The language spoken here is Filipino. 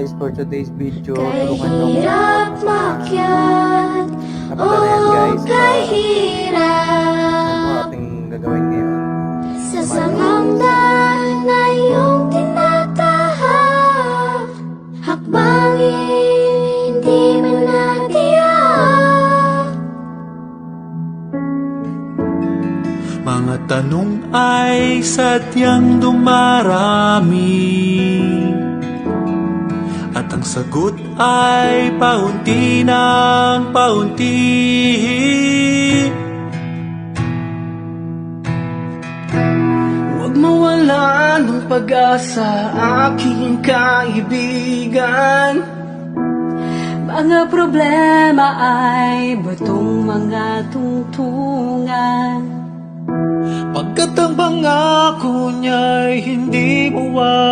guys for today's video. Tulungan nyo makyat Napala na yan guys. O sa kahirap Ano ating gagawin ngayon? Sa samamdan na iyong tinatahak Hakbangin, hindi man natiyak Mga tanong ay sadyang dumarami At ang sagot ay paunti ng paunti Huwag mawala ng pag-asa aking kaibigan. Mga problema ay batong mga tungtungan. Pagkat ang pangako niya'y hindi mawawala